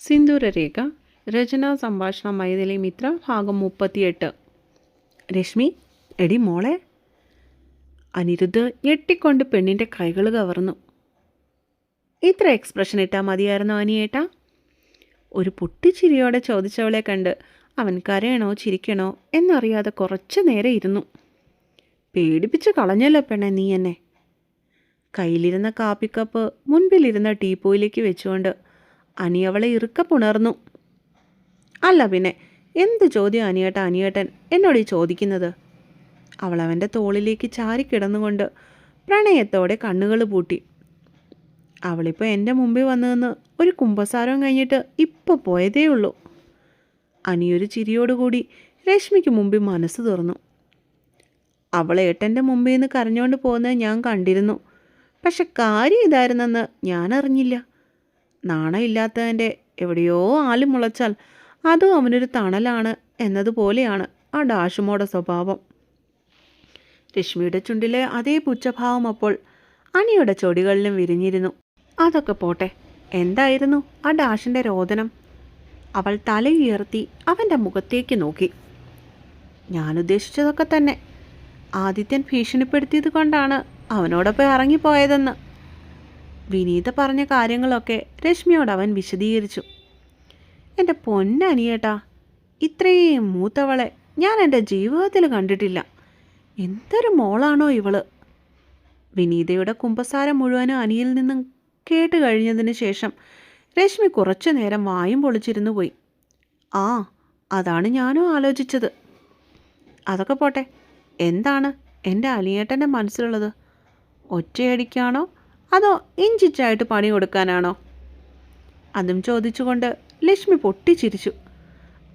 സിന്ദൂരരേഖ രചന സംഭാഷണം മൈഥിലി മിത്ര ഭാഗം മുപ്പത്തിയെട്ട്. രശ്മി എടി മോളെ. അനിരുദ്ധ് ഞെട്ടിക്കൊണ്ട് പെണ്ണിന്റെ കൈകൾ കവർന്നു. ഇത്ര എക്സ്പ്രഷൻ ഇട്ടാൽ മതിയായിരുന്നു അനിയേട്ടാ? ഒരു പൊട്ടിച്ചിരിയോടെ ചോദിച്ചവളെ കണ്ട് അവൻ കരയണോ ചിരിക്കണോ? എന്നറിയാതെ കുറച്ച് നേരം ഇരുന്നു. പേടിപ്പിച്ച് കളഞ്ഞല്ലോ പെണ്ണെ നീ എന്നെ. കയ്യിലിരുന്ന കാപ്പിക്കപ്പ് മുൻപിലിരുന്ന ടീപ്പോയിലേക്ക് വെച്ചുകൊണ്ട് അനി അവളെ ഇറുക്ക പുണർന്നു. അല്ല പിന്നെ എന്ത് ചോദ്യം അനിയേട്ട അനിയേട്ടൻ? എന്നോട് ഈ ചോദിക്കുന്നത്? അവൾ അവന്റെ തോളിലേക്ക് ചാരിക്കിടന്നുകൊണ്ട് പ്രണയത്തോടെ കണ്ണുകൾ പൂട്ടി. അവളിപ്പോൾ എന്റെ മുമ്പിൽ വന്നതെന്ന് ഒരു കുമ്പസാരം കഴിഞ്ഞിട്ട് ഇപ്പോൾ പോയതേ ഉള്ളൂ. അനിയൊരു ചിരിയോടുകൂടി രശ്മിക്ക് മുമ്പിൽ മനസ്സ് തുറന്നു. അവൾ ഏട്ടന്റെ മുമ്പിൽ നിന്ന് കരഞ്ഞുകൊണ്ട് പോകുന്നത് ഞാൻ കണ്ടിരുന്നു. പക്ഷെ കാര്യം ഇതായിരുന്നെന്ന് ഞാൻ അറിഞ്ഞില്ല. നാണമില്ലാത്തതിന്റെ എവിടെയോ ആൽ മുളച്ചാൽ അതും അവനൊരു തണലാണ് എന്നതുപോലെയാണ് ആ ഡാഷുമോടെ സ്വഭാവം. രശ്മിയുടെ ചുണ്ടിലെ അതേ പുച്ഛഭാവം അപ്പോൾ അനിയുടെ ചൊടികളിലും വിരിഞ്ഞിരുന്നു. അതൊക്കെ പോട്ടെ എന്തായിരുന്നു ആ ഡാഷിന്റെ രോദനം? അവൾ തലയുയർത്തി അവന്റെ മുഖത്തേക്ക് നോക്കി. ഞാൻ ഉദ്ദേശിച്ചതൊക്കെ തന്നെ. ആദിത്യൻ ഭീഷണിപ്പെടുത്തിയത് കൊണ്ടാണ് അവനോടൊപ്പം ഇറങ്ങിപ്പോയതെന്ന്. വിനീത പറഞ്ഞ കാര്യങ്ങളൊക്കെ രശ്മിയോട് അവൻ വിശദീകരിച്ചു. എന്റെ പൊന്നനിയേട്ടാ ഇത്രയും മൂത്തവളെ ഞാൻ എന്റെ ജീവിതത്തിൽ കണ്ടിട്ടില്ല. എന്തൊരു മോളാണോ ഇവൾ? വിനീതയുടെ കുമ്പസാരം മുഴുവനും അനിയിൽ നിന്നും കേട്ട് കഴിഞ്ഞതിന് ശേഷം രശ്മി കുറച്ചു നേരം വായും പൊളിച്ചിരുന്നു പോയി. ആ അതാണ് ഞാനും ആലോചിച്ചത്. അതൊക്കെ പോട്ടെ എന്താണ് എന്റെ അനിയേട്ടന്റെ മനസ്സിലുള്ളത്? ഒറ്റയടിക്കാണോ അതോ ഇഞ്ചിച്ചായിട്ട് പണി കൊടുക്കാനാണോ? അതും ചോദിച്ചുകൊണ്ട് ലക്ഷ്മി പൊട്ടിച്ചിരിച്ചു.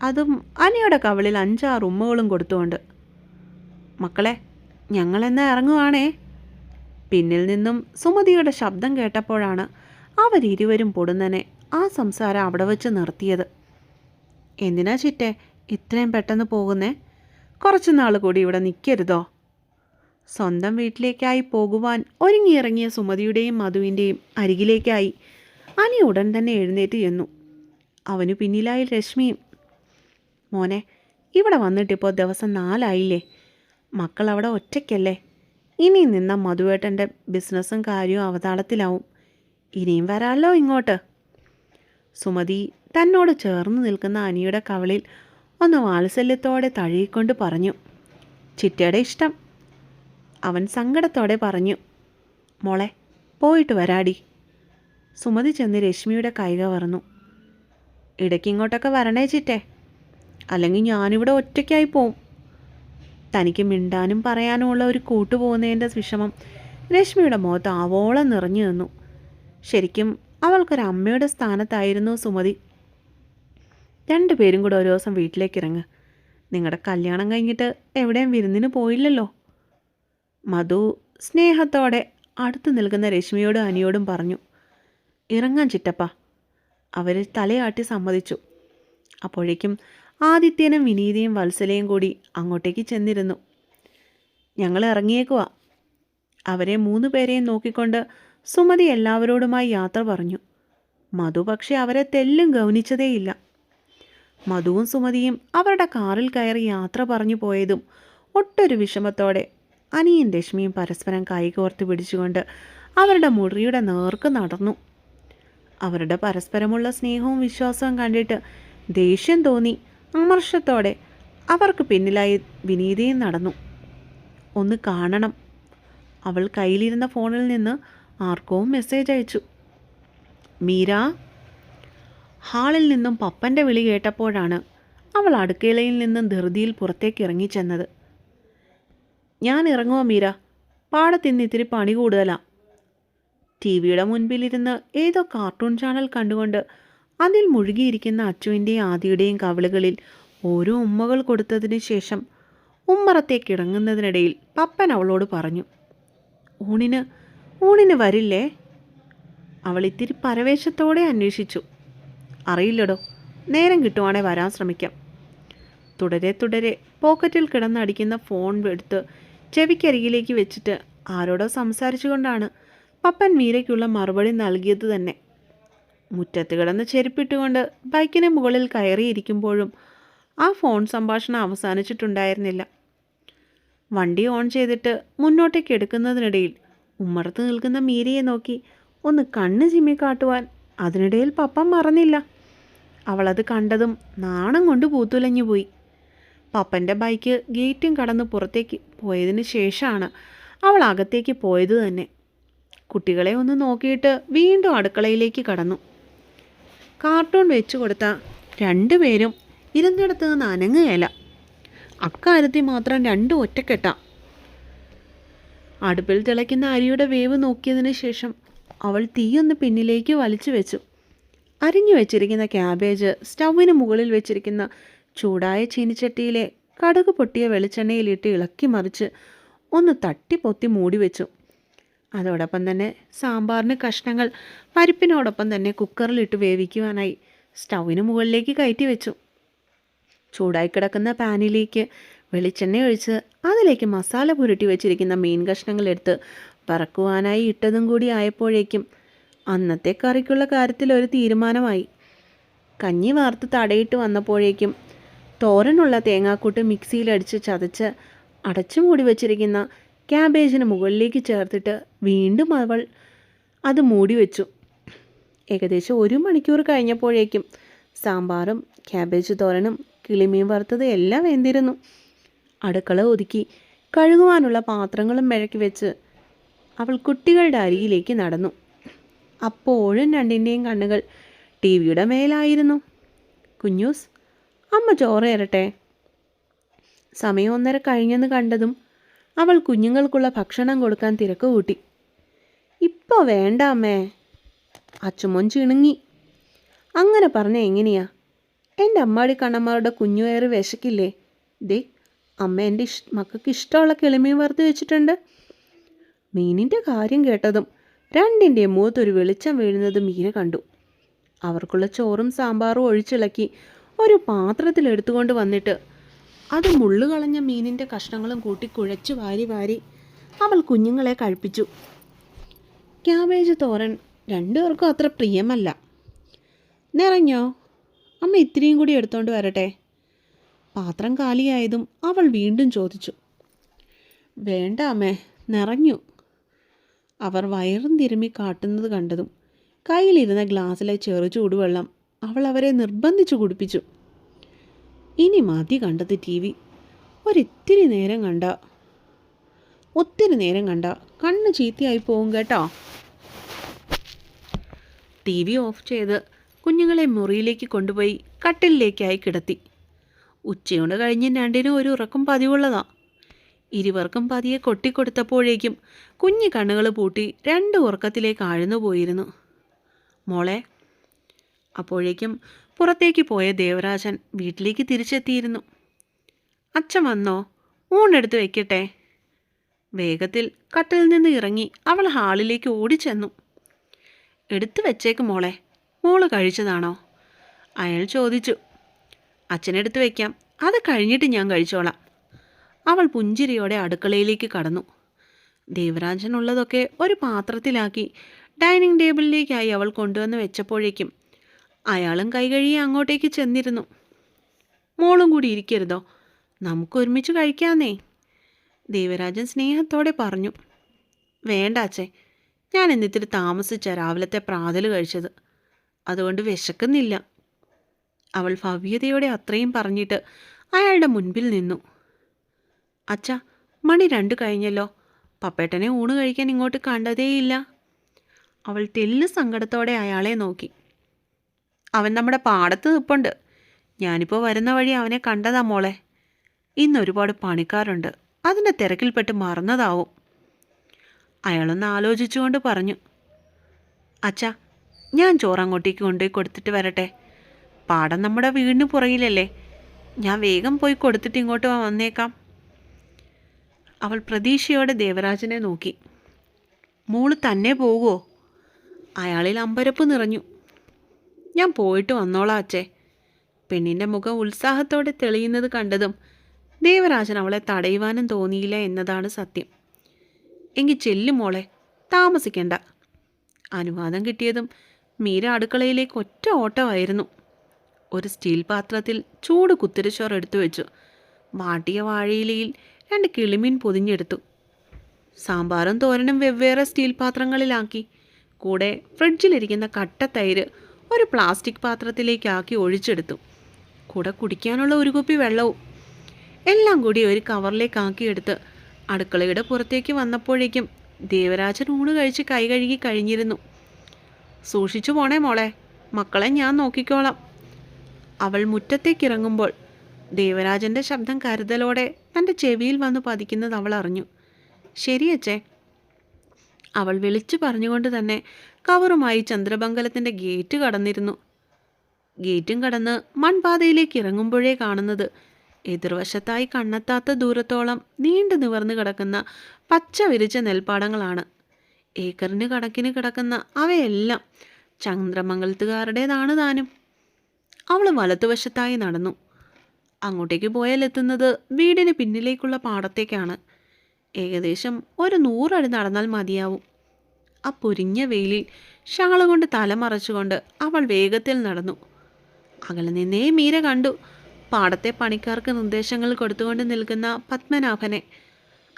അതും അനിയുടെ കവളിൽ അഞ്ചാറ് ഉമ്മകളും കൊടുത്തുകൊണ്ട്. മക്കളെ ഞങ്ങളെന്ന് ഇറങ്ങുവാണേ. പിന്നിൽ നിന്നും സുമതിയുടെ ശബ്ദം കേട്ടപ്പോഴാണ് അവരിരുവരും പൊടുന്നനെ ആ സംസാരം അവിടെ വെച്ച് നിർത്തിയത്. എന്തിനാ ചിറ്റെ ഇത്രയും പെട്ടെന്ന് പോകുന്നേ? കുറച്ചുനാൾ കൂടി ഇവിടെ നിൽക്കരുതോ സ്വന്തം വീട്ടിലേക്കായി പോകുവാൻ ഒരുങ്ങിയിറങ്ങിയ സുമതിയുടെയും മധുവിന്റെയും അരികിലേക്കായി അനി ഉടൻ തന്നെ എഴുന്നേറ്റ് ചെന്നു. അവനു പിന്നിലായി രശ്മിയും മോനെ ഇവിടെ വന്നിട്ടിപ്പോൾ ദിവസം നാലായില്ലേ? മക്കൾ അവിടെ ഒറ്റയ്ക്കല്ലേ? ഇനി നിന്ന മധുവേട്ടന്റെ ബിസിനസ്സും കാര്യവും അവതാളത്തിലാവും. ഇനിയും വരാമല്ലോ ഇങ്ങോട്ട്. സുമതി തന്നോട് ചേർന്ന് നിൽക്കുന്ന അനിയുടെ കവളിൽ ഒന്ന് വാത്സല്യത്തോടെ തഴുകിക്കൊണ്ട് പറഞ്ഞു ചിറ്റയുടെ ഇഷ്ടം. അവൻ സങ്കടത്തോടെ പറഞ്ഞു മോളെ പോയിട്ട് വരാടി. സുമതി ചെന്ന് രശ്മിയുടെ കൈക വറന്നു. ഇടയ്ക്ക് ഇങ്ങോട്ടൊക്കെ വരണേ ചിറ്റേ. അല്ലെങ്കിൽ ഞാനിവിടെ ഒറ്റയ്ക്കായി പോവും. തനിക്ക് മിണ്ടാനും പറയാനുമുള്ള ഒരു കൂട്ടുപോകുന്നതിന്റെ വിഷമം രശ്മിയുടെ മുഖത്ത് ആവോളം നിറഞ്ഞു നിന്നു. ശരിക്കും അവൾക്കൊരു അമ്മയുടെ സ്ഥാനത്തായിരുന്നു സുമതി. രണ്ടുപേരും കൂടെ ഒരു ദിവസം വീട്ടിലേക്ക് ഇറങ്ങ്. നിങ്ങളുടെ കല്യാണം കഴിഞ്ഞിട്ട് എവിടെയും വിരുന്നിന് പോയില്ലല്ലോ. മധു സ്നേഹത്തോടെ അടുത്ത് നിൽക്കുന്ന രശ്മിയോടും അനിയോടും പറഞ്ഞു ഇറങ്ങാൻ ചിറ്റപ്പ. അവർ തലയാട്ടി സമ്മതിച്ചു. അപ്പോഴേക്കും ആദിത്യനും വിനീതയും വത്സലയും കൂടി അങ്ങോട്ടേക്ക് ചെന്നിരുന്നു. ഞങ്ങൾ ഇറങ്ങിയേക്കുവാ. അവരെ മൂന്ന് പേരെയും നോക്കിക്കൊണ്ട് സുമതി എല്ലാവരോടുമായി യാത്ര പറഞ്ഞു. മധു പക്ഷേ അവരെ തെല്ലും ഗൗനിച്ചതേയില്ല. മധുവും സുമതിയും അവരുടെ കാറിൽ കയറി യാത്ര പറഞ്ഞു പോയതും ഒട്ടൊരു വിഷമത്തോടെ അനിയും രശ്മിയും പരസ്പരം കൈകോർത്ത് പിടിച്ചുകൊണ്ട് അവരുടെ മുറിയുടെ നേർക്ക് നടന്നു. അവരുടെ പരസ്പരമുള്ള സ്നേഹവും വിശ്വാസവും കണ്ടിട്ട് ദേഷ്യം തോന്നി. അമർഷത്തോടെ അവർക്ക് പിന്നിലായി വിനീതയും നടന്നു. ഒന്ന് കാണണം. അവൾ കയ്യിലിരുന്ന ഫോണിൽ നിന്ന് ആർക്കോ മെസ്സേജ് അയച്ചു. മീര? ഹാളിൽ നിന്നും പപ്പന്റെ വിളി കേട്ടപ്പോഴാണ് അവൾ അടുക്കളയിൽ നിന്നും ധൃതിയിൽ പുറത്തേക്ക് ഇറങ്ങിച്ചെന്നത്. ഞാൻ ഇറങ്ങുമോ മീര? പാടത്തിന്ന് ഇത്തിരി പണി കൂടുതലാ. ടി വിയുടെ മുൻപിലിരുന്ന് ഏതോ കാർട്ടൂൺ ചാനൽ കണ്ടുകൊണ്ട് അതിൽ മുഴുകിയിരിക്കുന്ന അച്ചുവിന്റെയും ആദിയുടെയും കവളുകളിൽ ഓരോ ഉമ്മകൾ കൊടുത്തതിന് ശേഷം ഉമ്മറത്തേക്ക് ഇറങ്ങുന്നതിനിടയിൽ പപ്പൻ അവളോട് പറഞ്ഞു ഊണിന് ഊണിന് വരില്ലേ? അവൾ ഇത്തിരി പരവേശത്തോടെ അന്വേഷിച്ചു. അറിയില്ലടോ നേരം കിട്ടുവാണേ വരാൻ ശ്രമിക്കാം. തുടരെ തുടരെ പോക്കറ്റിൽ കിടന്നടിക്കുന്ന ഫോൺ എടുത്ത് ചെവിക്കരികിലേക്ക് വെച്ചിട്ട് ആരോടോ സംസാരിച്ചുകൊണ്ടാണ് പപ്പൻ മീരയ്ക്കുള്ള മറുപടി നൽകിയത് തന്നെ. മുറ്റത്ത് കിടന്ന് ചെരുപ്പിട്ടുകൊണ്ട് ബൈക്കിന് മുകളിൽ കയറിയിരിക്കുമ്പോഴും ആ ഫോൺ സംഭാഷണം അവസാനിച്ചിട്ടുണ്ടായിരുന്നില്ല. വണ്ടി ഓൺ ചെയ്തിട്ട് മുന്നോട്ടേക്ക് എടുക്കുന്നതിനിടയിൽ ഉമ്മറത്ത് നിൽക്കുന്ന മീരയെ നോക്കി ഒന്ന് കണ്ണ് ചിമ്മി കാട്ടുവാൻ അതിനിടയിൽ പപ്പ മറന്നില്ല. അവളത് കണ്ടതും നാണം കൊണ്ട് പൂത്തുലഞ്ഞു പോയി പപ്പന്റെ ബൈക്ക് ഗേറ്റും കടന്ന് പുറത്തേക്ക് പോയതിന് ശേഷമാണ് അവൾ അകത്തേക്ക് പോയത് തന്നെ. കുട്ടികളെ ഒന്ന് നോക്കിയിട്ട് വീണ്ടും അടുക്കളയിലേക്ക് കടന്നു. കാർട്ടൂൺ വെച്ചു കൊടുത്ത രണ്ടുപേരും ഇരുന്നിടത്ത് നിന്ന് അനങ്ങുകയില്ല. അക്കാര്യത്തിൽ മാത്രം രണ്ടും ഒറ്റക്കെട്ട. അടുപ്പിൽ തിളയ്ക്കുന്ന അരിയുടെ വേവ് നോക്കിയതിന് ശേഷം അവൾ തീയൊന്ന് പിന്നിലേക്ക് വലിച്ചു വെച്ചു. അരിഞ്ഞു വെച്ചിരിക്കുന്ന ക്യാബേജ് സ്റ്റൗവിന് മുകളിൽ വെച്ചിരിക്കുന്ന ചൂടായ ചീനിച്ചട്ടിയിലെ കടുക് പൊട്ടിയ വെളിച്ചെണ്ണയിലിട്ട് ഇളക്കി മറിച്ച് ഒന്ന് തട്ടി പൊത്തി മൂടി വെച്ചു. അതോടൊപ്പം തന്നെ സാമ്പാറിന് കഷ്ണങ്ങൾ പരിപ്പിനോടൊപ്പം തന്നെ കുക്കറിലിട്ട് വേവിക്കുവാനായി സ്റ്റൗവിന് മുകളിലേക്ക് കയറ്റി വെച്ചു. ചൂടായി കിടക്കുന്ന പാനിലേക്ക് വെളിച്ചെണ്ണ ഒഴിച്ച് അതിലേക്ക് മസാല പുരട്ടി വെച്ചിരിക്കുന്ന മീൻ കഷ്ണങ്ങൾ എടുത്ത് പറക്കുവാനായി ഇട്ടതും കൂടി ആയപ്പോഴേക്കും അന്നത്തെ കറിക്കുള്ള കാര്യത്തിൽ ഒരു തീരുമാനമായി. കഞ്ഞി വാർത്ത് തടയിട്ട് വന്നപ്പോഴേക്കും തോരനുള്ള തേങ്ങാക്കൂട്ട് മിക്സിയിലടിച്ച് ചതച്ച് അടച്ചു മൂടി വച്ചിരിക്കുന്ന ക്യാബേജിന് മുകളിലേക്ക് ചേർത്തിട്ട് വീണ്ടും അവൾ അത് മൂടി വെച്ചു. ഏകദേശം ഒരു മണിക്കൂർ കഴിഞ്ഞപ്പോഴേക്കും സാമ്പാറും ക്യാബേജ് തോരനും കിളിമീൻ വറുത്തത് എല്ലാം വെന്തിരുന്നു. അടുക്കള ഒതുക്കി കഴുകുവാനുള്ള പാത്രങ്ങളും മിഴക്കി വെച്ച് അവൾ കുട്ടികളുടെ അരിയിലേക്ക് നടന്നു. അപ്പോഴും രണ്ടിന്റെയും കണ്ണുകൾ ടി വിയുടെ മേലായിരുന്നു. കുഞ്ഞൂസ് അമ്മ ചോറ് സമയം ഒന്നര കഴിഞ്ഞെന്ന് കണ്ടതും അവൾ കുഞ്ഞുങ്ങൾക്കുള്ള ഭക്ഷണം കൊടുക്കാൻ തിരക്ക് കൂട്ടി. ഇപ്പോൾ വേണ്ട അമ്മേ. അച്ചുമോൻ ചിണുങ്ങി. അങ്ങനെ പറഞ്ഞ എങ്ങനെയാ? എന്റെ അമ്മാടി കണ്ണന്മാരുടെ കുഞ്ഞുവയറ് വിശക്കില്ലേ? ദേ അമ്മ എന്റെ ഇഷ് മക്കൾക്ക് ഇഷ്ടമുള്ള കിളിമീൻ വറുത്ത് വെച്ചിട്ടുണ്ട്. മീനിന്റെ കാര്യം കേട്ടതും രണ്ടിന്റെയും മുഖത്തൊരു വെളിച്ചം വീഴുന്നത് മീര കണ്ടു. അവർക്കുള്ള ചോറും സാമ്പാറും ഒഴിച്ചിളക്കി ഒരു പാത്രത്തിൽ എടുത്തുകൊണ്ട് വന്നിട്ട് അത് മുള്ളുകളഞ്ഞ മീനിന്റെ കഷ്ണങ്ങളും കൂട്ടി കുഴച്ചു വാരി വാരി അവൾ കുഞ്ഞുങ്ങളെ കഴിപ്പിച്ചു. ക്യാബേജ് തോരൻ രണ്ടുപേർക്കും അത്ര പ്രിയമല്ല. നിറഞ്ഞോ? അമ്മ ഇത്രയും കൂടി എടുത്തോണ്ട് വരട്ടെ. പാത്രം കാലിയായതും അവൾ വീണ്ടും ചോദിച്ചു. വേണ്ട അമ്മേ നിറഞ്ഞു. അവർ വയറും തിരുമ്മി കാട്ടുന്നത് കണ്ടതും കയ്യിലിരുന്ന ഗ്ലാസ്സിലെ ചെറു ചൂടുവെള്ളം അവൾ അവരെ നിർബന്ധിച്ചു കുടിപ്പിച്ചു. ഇനി മതി കണ്ടത് ടി വി. ഒരിത്തിരി നേരം കണ്ട. ഒത്തിരി നേരം കണ്ട. കണ്ണ് ചീത്തയായി പോവും കേട്ടോ. ടി വി ഓഫ് ചെയ്ത് കുഞ്ഞുങ്ങളെ മുറിയിലേക്ക് കൊണ്ടുപോയി കട്ടിലിലേക്കായി കിടത്തി. ഉച്ചയോട് കഴിഞ്ഞ് രണ്ടിനും ഒരു ഉറക്കം പതിവുള്ളതാ. ഇരുവർക്കും പതിയെ കൊട്ടിക്കൊടുത്തപ്പോഴേക്കും കുഞ്ഞു കണ്ണുകൾ പൂട്ടി രണ്ട് ഉറക്കത്തിലേക്ക് ആഴ്ന്നു പോയിരുന്നു മോളെ അപ്പോഴേക്കും പുറത്തേക്ക് പോയ ദേവരാജൻ വീട്ടിലേക്ക് തിരിച്ചെത്തിയിരുന്നു. അച്ഛൻ വന്നോ? ഊണെടുത്ത് വെക്കട്ടെ. വേഗത്തിൽ കട്ടിൽ നിന്ന് ഇറങ്ങി അവൾ ഹാളിലേക്ക് ഓടിച്ചെന്നു. എടുത്തു വെച്ചേക്ക് മോളെ. മോൾ കഴിച്ചതാണോ? അയാൾ ചോദിച്ചു. അച്ഛനെടുത്ത് വയ്ക്കാം അത് കഴിഞ്ഞിട്ട് ഞാൻ കഴിച്ചോളാം. അവൾ പുഞ്ചിരിയോടെ അടുക്കളയിലേക്ക് കടന്നു. ദേവരാജനുള്ളതൊക്കെ ഒരു പാത്രത്തിലാക്കി ഡൈനിങ് ടേബിളിലേക്കായി അവൾ കൊണ്ടുവന്ന് വെച്ചപ്പോഴേക്കും അയാളും കൈകഴുകി അങ്ങോട്ടേക്ക് ചെന്നിരുന്നു. മോളും കൂടി ഇരിക്കരുതോ? നമുക്ക് ഒരുമിച്ച് കഴിക്കാന്നേ. ദേവരാജൻ സ്നേഹത്തോടെ പറഞ്ഞു. വേണ്ട അച്ഛേ ഞാൻ എന്നിത്തിരി താമസിച്ച രാവിലത്തെ പ്രാതൽ കഴിച്ചത്. അതുകൊണ്ട് വിശക്കുന്നില്ല. അവൾ ഭവ്യതയോടെ അത്രയും പറഞ്ഞിട്ട് അയാളുടെ മുൻപിൽ നിന്നു. അച്ഛ മണി രണ്ട് കഴിഞ്ഞല്ലോ. പപ്പേട്ടനെ ഊണ് കഴിക്കാൻ ഇങ്ങോട്ട് കണ്ടതേയില്ല. അവൾ തെല്ല് സങ്കടത്തോടെ അയാളെ നോക്കി. അവൻ നമ്മുടെ പാടത്ത് നിൽപ്പുണ്ട് ഞാനിപ്പോൾ വരുന്ന വഴി അവനെ കണ്ടതാ മോളെ. ഇന്ന് ഒരുപാട് പണിക്കാരുണ്ട്. അതിന്റെ തിരക്കിൽപ്പെട്ട് മറന്നതാവും. അയാളൊന്ന് ആലോചിച്ചുകൊണ്ട് പറഞ്ഞു. അച്ഛാ ഞാൻ ചോറങ്ങോട്ടേക്ക് കൊണ്ടുപോയി കൊടുത്തിട്ട് വരട്ടെ. പാടം നമ്മുടെ വീടിന് പുറകിലല്ലേ. ഞാൻ വേഗം പോയി കൊടുത്തിട്ട് ഇങ്ങോട്ട് വന്നേക്കാം. അവൾ പ്രതീക്ഷയോടെ ദേവരാജനെ നോക്കി. മോൾ തന്നെ പോകുമോ അയാളിൽ അമ്പരപ്പ് നിറഞ്ഞു. ഞാൻ പോയിട്ട് വന്നോളാം അച്ഛേ. പെണ്ണിന്റെ മുഖം ഉത്സാഹത്തോടെ തെളിയുന്നത് കണ്ടതും ദേവരാജൻ അവളെ തടയുവാനും തോന്നിയില്ല എന്നതാണ് സത്യം. എങ്കിൽ ചെല്ലും മോളെ താമസിക്കണ്ട. അനുവാദം കിട്ടിയതും മീര അടുക്കളയിലേക്ക് ഒറ്റ ഓട്ടമായിരുന്നു. ഒരു സ്റ്റീൽ പാത്രത്തിൽ ചൂട് കുത്തിരിച്ചോർ എടുത്തു വെച്ചു. വാട്ടിയ വാഴയിലയിൽ രണ്ട് കിളിമീൻ പൊതിഞ്ഞെടുത്തു. സാമ്പാറും തോരനും വെവ്വേറെ സ്റ്റീൽ പാത്രങ്ങളിലാക്കി. കൂടെ ഫ്രിഡ്ജിലിരിക്കുന്ന കട്ട തൈര് ഒരു പ്ലാസ്റ്റിക് പാത്രത്തിലേക്കാക്കി ഒഴിച്ചെടുത്തു. കൂടെ കുടിക്കാനുള്ള ഒരു കുപ്പി വെള്ളവും. എല്ലാം കൂടി ഒരു കവറിലേക്ക് ആക്കിയെടുത്ത് അടുക്കളയുടെ പുറത്തേക്ക് വന്നപ്പോഴേക്കും ദേവരാജൻ ഊണ് കഴിച്ച് കൈ കഴുകി കഴിഞ്ഞിരുന്നു. സൂക്ഷിച്ചു പോണേ മോളെ മക്കളെ ഞാൻ നോക്കിക്കോളാം. അവൾ മുറ്റത്തേക്കിറങ്ങുമ്പോൾ ദേവരാജന്റെ ശബ്ദം കരുതലോടെ തന്റെ ചെവിയിൽ വന്ന് പതിക്കുന്നത് അവൾ അറിഞ്ഞു. ശരിയച്ചേ. അവൾ വിളിച്ചു പറഞ്ഞുകൊണ്ട് തന്നെ കവറുമായി ചന്ദ്രമംഗലത്തിന്റെ ഗേറ്റ് കടന്നിരുന്നു. ഗേറ്റും കടന്ന് മൺപാതയിലേക്ക് ഇറങ്ങുമ്പോഴേ കാണുന്നത് എതിർവശത്തായി കണ്ണെത്താത്ത ദൂരത്തോളം നീണ്ടു നിവർന്നു കിടക്കുന്ന പച്ച വിരിച്ച നെൽപ്പാടങ്ങളാണ്. ഏക്കറിന് കണക്കിന് കിടക്കുന്ന അവയെല്ലാം ചന്ദ്രമംഗലത്തുകാരുടേതാണ് താനും. അവൾ വലത്തുവശത്തായി നടന്നു. അങ്ങോട്ടേക്ക് പോയാൽ എത്തുന്നത് വീടിന് പിന്നിലേക്കുള്ള പാടത്തേക്കാണ്. ഏകദേശം ഒരു നൂറടി നടന്നാൽ മതിയാവും. ആ പൊരിഞ്ഞ വെയിലിൽ ഷാൾ കൊണ്ട് തലമറച്ചുകൊണ്ട് അവൾ വേഗത്തിൽ നടന്നു. അകലെ നിന്നേ മീര കണ്ടു. പാടത്തെ പണിക്കാർക്ക് നിർദ്ദേശങ്ങൾ കൊടുത്തുകൊണ്ട് നിൽക്കുന്ന പത്മനാഭനെ.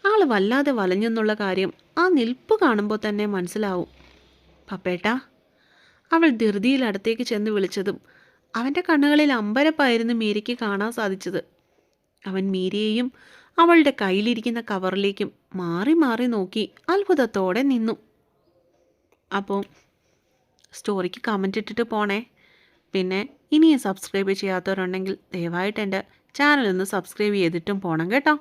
ആൾ വല്ലാതെ വലഞ്ഞെന്നുള്ള കാര്യം ആ നിൽപ്പ് കാണുമ്പോൾ തന്നെ മനസ്സിലാവും. പപ്പേട്ട അവൾ ധൃതിയിൽ അടുത്തേക്ക് ചെന്ന് വിളിച്ചതും അവന്റെ കണ്ണുകളിൽ അമ്പരപ്പായിരുന്നു മീരയ്ക്ക് കാണാൻ സാധിച്ചത്. അവൻ മീരയെയും അവളുടെ കയ്യിലിരിക്കുന്ന കവറിലേക്കും മാറി മാറി നോക്കി അത്ഭുതത്തോടെ നിന്നു. അപ്പോൾ സ്റ്റോറിക്ക് കമന്റ് ഇട്ടിട്ട് പോണേ. പിന്നെ ഇനിയും സബ്സ്ക്രൈബ് ചെയ്യാത്തവരുണ്ടെങ്കിൽ ദയവായിട്ട് എന്റെ ചാനൽ ഒന്ന് സബ്സ്ക്രൈബ് ചെയ്തിട്ടും പോകണം കേട്ടോ.